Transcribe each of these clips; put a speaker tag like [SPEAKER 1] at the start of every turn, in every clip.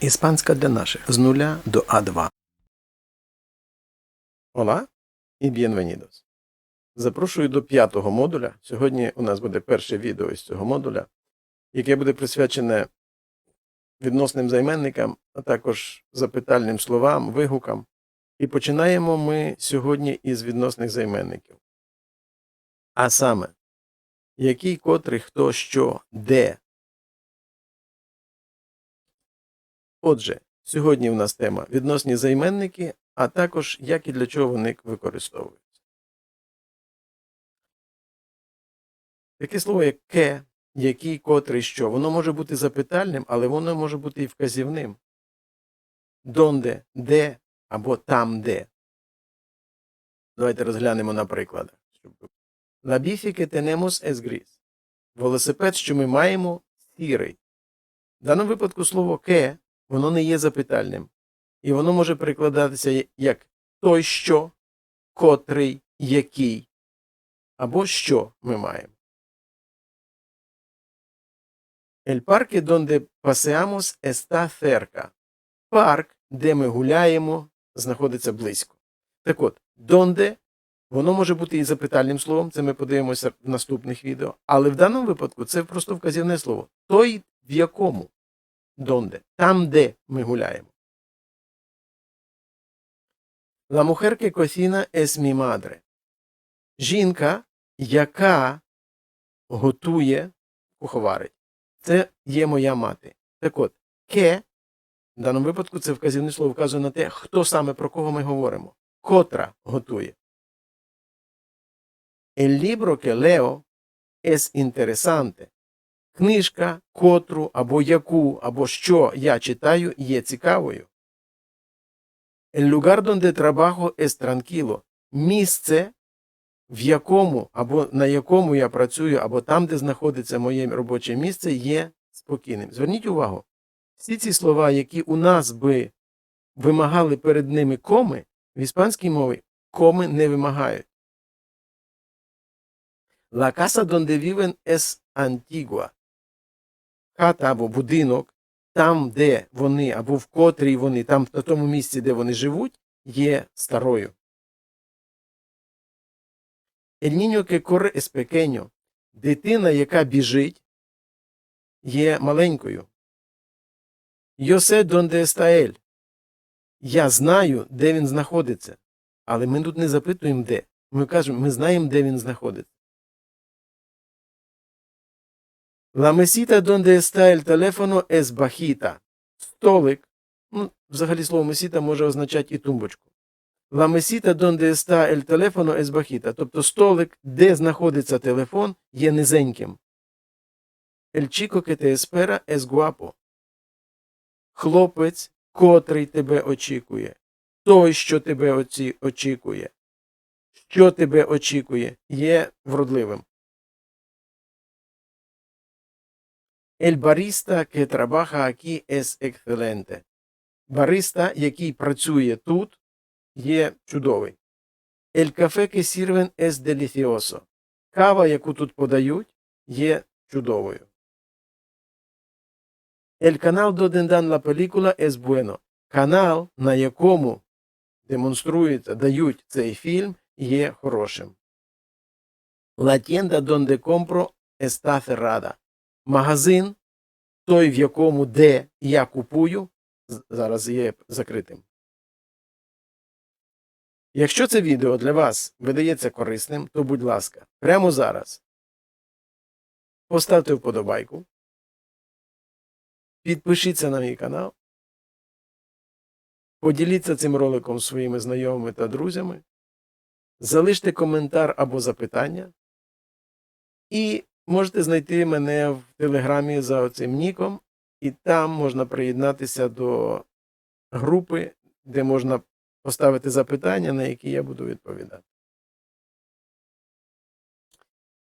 [SPEAKER 1] Іспанська для наших з нуля до А2. Ола і bienvenidos. Запрошую до п'ятого модуля. Сьогодні у нас буде перше відео із цього модуля, яке буде присвячене відносним займенникам, а також запитальним словам, вигукам. І починаємо ми сьогодні із відносних займенників. А саме, який, котрий, хто, що, де. Отже, сьогодні в нас тема відносні займенники, а також як і для чого вони використовуються. Таке слово як ке, який, котрий, що, воно може бути запитальним, але воно може бути і вказівним. Донде, де або там де. Давайте розглянемо на прикладах. La bici que. Велосипед, що ми маємо, сірий. В даному випадку слово ке воно не є запитальним. І воно може перекладатися як той що, котрий, який, або що ми маємо. El parque donde paseamos está cerca. Парк, де ми гуляємо, знаходиться близько. Так от, donde воно може бути і запитальним словом, це ми подивимося в наступних відео. Але в даному випадку це просто вказівне слово. Той, в якому. Donde? Там, де ми гуляємо. La mujer que cocina es mi madre. Жінка, яка готує, куховарить. Це є моя мати. Так от, ке, в даному випадку це вказівне слово вказує на те, хто саме про кого ми говоримо. Котра готує. El libro que leo es interesante. Книжка, котру, або яку, або що я читаю, є цікавою. El lugar donde trabajo es tranquilo. Місце, в якому або на якому я працюю, або там, де знаходиться моє робоче місце, є спокійним. Зверніть увагу, всі ці слова, які у нас би вимагали перед ними коми, в іспанській мові коми не вимагають. La casa donde viven es antigua. Хата або будинок, там, де вони, або в котрій вони, там на тому місці, де вони живуть, є старою. El niño pequeño. Дитина, яка біжить, є маленькою. Yo sé dónde. Я знаю, де він знаходиться. Але ми тут не запитуємо, де. Ми кажемо, ми знаємо, де він знаходиться. La mesita donde está el teléfono es bajita. Столик. Ну, взагалі слово месіта може означати і тумбочку. La mesita donde está el teléfono es bajita. Тобто столик, де знаходиться телефон, є низеньким. El chico que te espera es guapo. Хлопець, котрий тебе очікує. Той, що тебе очікує. Що тебе очікує, є вродливим. El barista que trabaja aquí es excelente. Бариста, який працює тут, є чудовий. El café que sirven es delicioso. Кава, яку тут подають, є чудовою. El canal donde dan la película es bueno. Канал, на якому демонструють, дають цей фільм, є хорошим. La tienda donde compro está cerrada. Магазин, той, в якому де я купую, зараз є закритим. Якщо це відео для вас видається корисним, то будь ласка, прямо зараз поставте вподобайку, підпишіться на мій канал, поділіться цим роликом своїми знайомими та друзями, залиште коментар або запитання і Можете знайти мене в телеграмі за оцим ніком, і там можна приєднатися до групи, де можна поставити запитання, на які я буду відповідати.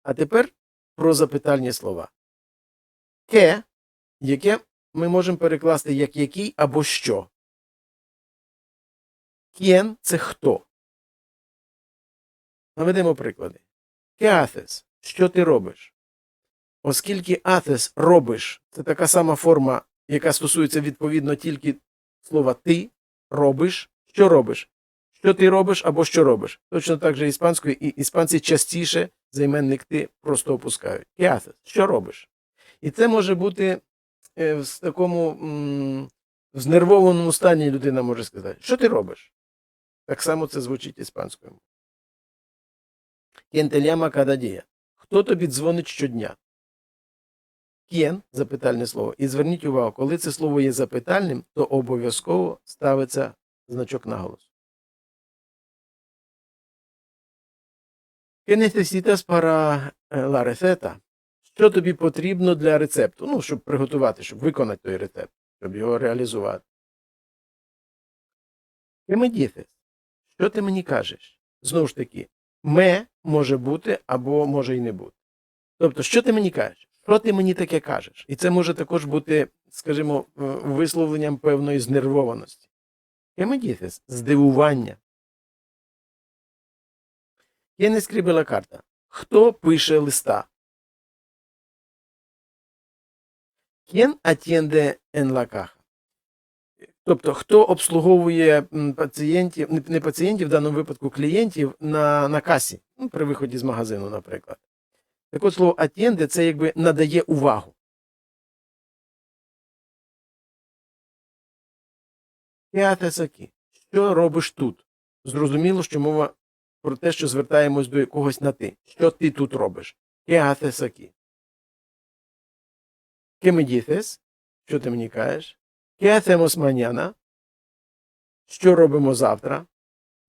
[SPEAKER 1] А тепер про запитальні слова. Ке, яке ми можемо перекласти як який або що. К'єн це хто. Наведемо приклади. Кеафес. Що ти робиш? Оскільки атес робиш це така сама форма яка стосується відповідно тільки слова ти робиш, що робиш. Що ти робиш або що робиш. Точно так же іспанською, і іспанці частіше займенник ти просто опускають. «¿Qué haces?» Що робиш? І це може бути е, в такому в знервованому стані людина може сказати, що ти робиш? Так само це звучить іспанською. «Quién te llama cada día?» Хто тобі дзвонить щодня? «Quién» – запитальне слово. І зверніть увагу, коли це слово є запитальним, то обов'язково ставиться значок наголосу. ¿Qué necesitas para la receta? Що тобі потрібно для рецепту? Ну, щоб приготувати, щоб виконати той рецепт, щоб його реалізувати. ¿Qué me dices? Що ти мені кажеш? Знову ж таки, ме може бути або може і не бути. Тобто, що ти мені кажеш? Що ти мені таке кажеш? І це може також бути, скажімо, е, висловленням певної знервованості. ¿Qué? Здивування. ¿Quién escribe la carta? Хто пише листа? ¿Quién atiende en la? Тобто, хто обслуговує пацієнтів, не- не пацієнтів, в даному випадку клієнтів на, на касі, ну, при виході з магазину, наприклад. Так от слово atiende – це якби надає увагу. ¿Qué? Що робиш тут? Зрозуміло, що мова про те, що звертаємось до якогось на ти. Що ти тут робиш? ¿Qué haces aquí? ¿Qué me dices? Що ти мені кажеш? ¿Qué hacemos mañana? Що робимо завтра?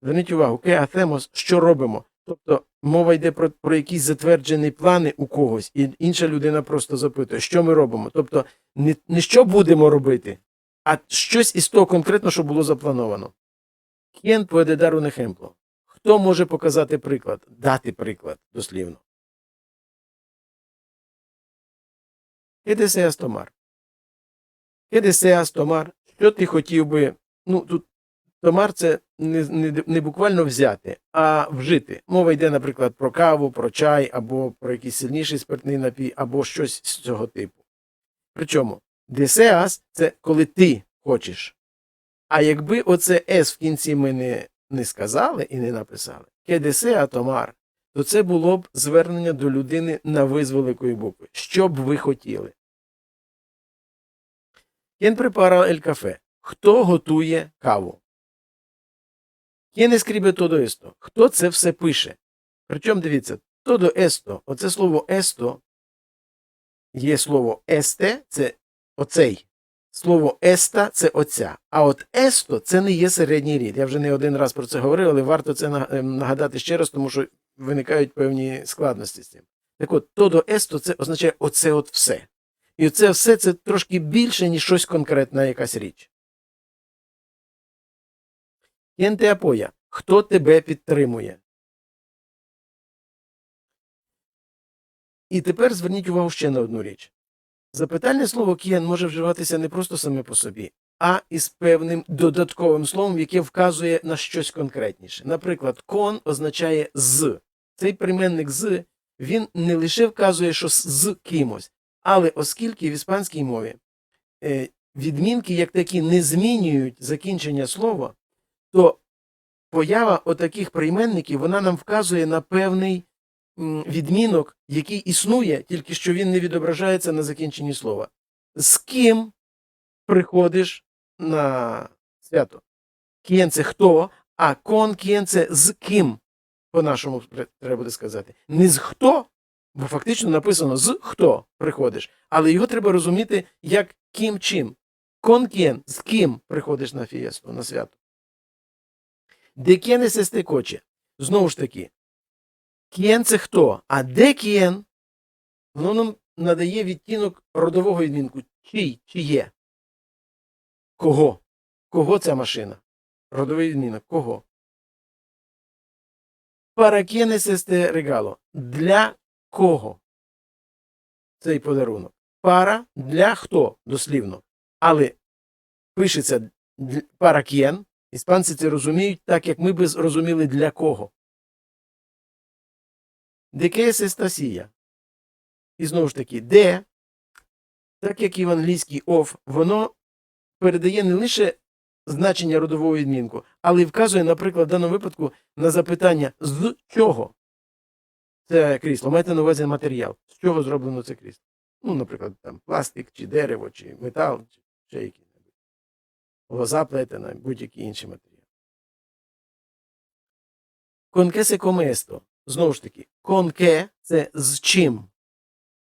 [SPEAKER 1] Зверніть увагу, ¿qué? Що робимо? Тобто мова йде про, про якісь затверджені плани у когось, і інша людина просто запитує, що ми робимо. Тобто не, не що будемо робити, а щось із того конкретно, що було заплановано. ¿Quién puede dar un ejemplo? Хто може показати приклад, дати приклад дослівно? ¿Qué deseas tomar? ¿Qué? Що ти хотів би, ну тут томар це не, не, не буквально взяти, а вжити. Мова йде, наприклад, про каву, про чай, або про якийсь сильніший спиртний напій, або щось з цього типу. Причому deseas – це коли ти хочеш. А якби оце S в кінці ми не, не сказали і не написали, «Que desea tomar», то це було б звернення до людини на ви букви. Що б ви хотіли? ¿Quién prepara el café? Хто готує каву? ¿Quién escribe todo esto? Хто це все пише? Причому дивіться, todo esto, оце слово esto, є слово este, це оцей. Слово еста це оця. А от есто це не є середній рід. Я вже не один раз про це говорив, але варто це ем, нагадати ще раз, тому що виникають певні складності з цим. Так от, todo esto це означає оце от все. І це все це трошки більше, ніж щось конкретна якась річ. ¿Quién te? Хто тебе підтримує? І тепер зверніть увагу ще на одну річ. Запитальне слово «к'єн» може вживатися не просто саме по собі, а із певним додатковим словом, яке вказує на щось конкретніше. Наприклад, кон означає з. Цей прийменник з він не лише вказує, що з- з кимось, але оскільки в іспанській мові е, відмінки як такі не змінюють закінчення слова, то поява отаких прийменників вона нам вказує на певний відмінок, який існує, тільки що він не відображається на закінченні слова. З ким приходиш на свято? Кієн це хто, а кон кієн це з ким, по-нашому треба буде сказати. Не з хто, бо фактично написано з хто приходиш, але його треба розуміти як ким чим. Кон кієн, з ким приходиш на фієсту, на свято. Де ес este? Знову ж таки, кієн це хто, а де кієн? Воно нам надає відтінок родового відмінку. Чий, чиє? Кого? Кого ця машина? Родовий відмінок. Кого? Es este regalo? Для кого? Цей подарунок. Пара для хто? Дослівно. Але пишеться quién. Іспанці це розуміють так, як ми би зрозуміли для кого. Esta silla? І знову ж таки, де так як і в англійській of, воно передає не лише значення родового відмінку, але й вказує, наприклад, в даному випадку на запитання з чого це крісло. Маєте на увазі матеріал. З чого зроблено це крісло? Ну, наприклад, там пластик, чи дерево, чи метал, чи ще який-небудь. Лоза плетена, будь-який інший матеріал. Конке се коместо. Знову ж таки, конке це з чим.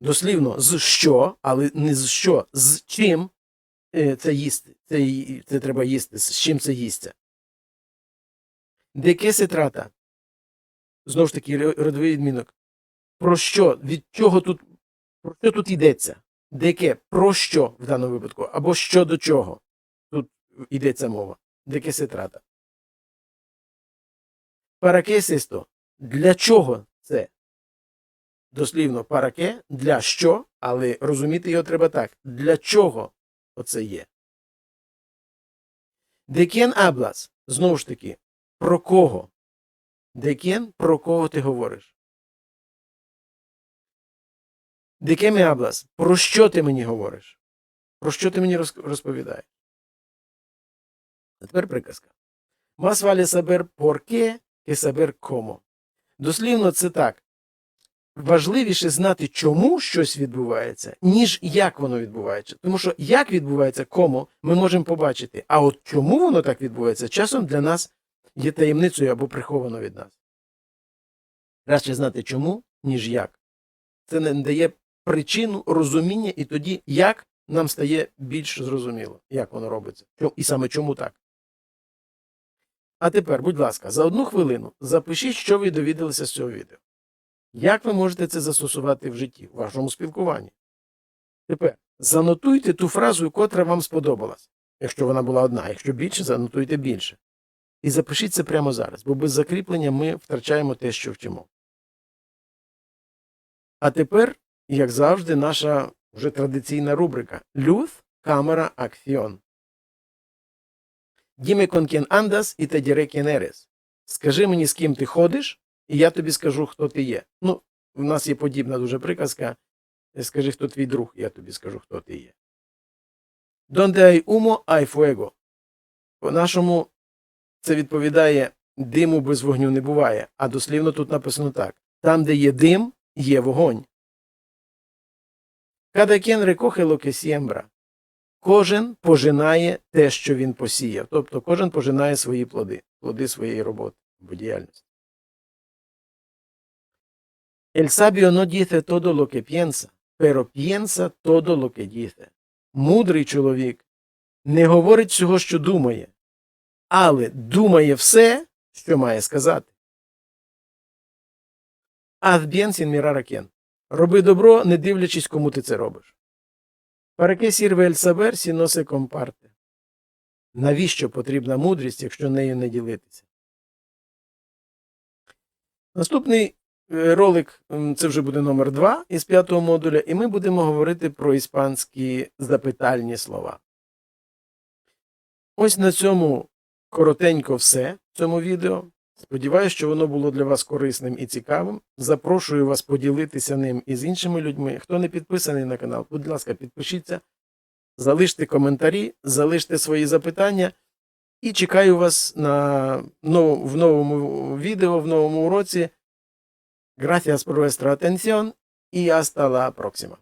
[SPEAKER 1] Дослівно з що, але не з що, з чим е, це їсти. Це, це треба їсти, з чим це їсться. Деке се трата. Знову ж таки, родовий відмінок. Про що? Від чого тут? Про що тут йдеться? Деке? Про що в даному випадку? Або що до чого? Йдеться мова. Деке се трата. Параке сесто. Для чого це? Дослівно, параке для що, але розуміти його треба так. Для чого оце є? Декен аблас. Знову ж таки, про кого? Декен, про кого ти говориш? Декеме аблас. Про що ти мені говориш? Про що ти мені роз- розповідаєш? А тепер приказка. Más vale saber por qué que saber. Дослівно це так. Важливіше знати, чому щось відбувається, ніж як воно відбувається. Тому що як відбувається кому, ми можемо побачити. А от чому воно так відбувається, часом для нас є таємницею або приховано від нас. Краще знати чому, ніж як. Це не дає причину розуміння, і тоді як нам стає більш зрозуміло, як воно робиться. І саме чому так. А тепер, будь ласка, за одну хвилину запишіть, що ви довідалися з цього відео. Як ви можете це застосувати в житті, в вашому спілкуванні? Тепер занотуйте ту фразу, котра вам сподобалась, якщо вона була одна, якщо більше, занотуйте більше. І запишіть це прямо зараз, бо без закріплення ми втрачаємо те, що вчимо. А тепер, як завжди, наша вже традиційна рубрика Люф, камера, акціон. Діме quien andas і quién eres. Скажи мені, з ким ти ходиш, і я тобі скажу, хто ти є. Ну, в нас є подібна дуже приказка. Скажи, хто твій друг, я тобі скажу, хто ти є. Donde hay humo, hay fuego. По-нашому це відповідає диму без вогню не буває, а дослівно тут написано так: там, де є дим, є вогонь. Recoge lo que siembra. Кожен пожинає те, що він посіяв. Тобто кожен пожинає свої плоди, плоди своєї роботи або діяльності. El sabio no dice todo lo que piensa, pero piensa todo lo. Мудрий чоловік не говорить всього, що думає, але думає все, що має сказати. Haz bien sin. Роби добро, не дивлячись, кому ти це робиш. ¿Para qué sirve el saber si no se comparte? Навіщо потрібна мудрість, якщо нею не ділитися? Наступний е, ролик це вже буде номер 2 із п'ятого модуля, і ми будемо говорити про іспанські запитальні слова. Ось на цьому коротенько все в цьому відео. Сподіваюсь, що воно було для вас корисним і цікавим. Запрошую вас поділитися ним із іншими людьми. Хто не підписаний на канал, будь ласка, підпишіться, залиште коментарі, залиште свої запитання. І чекаю вас на нов- в новому відео, в новому уроці. Gracias por vuestra atención y hasta la próxima.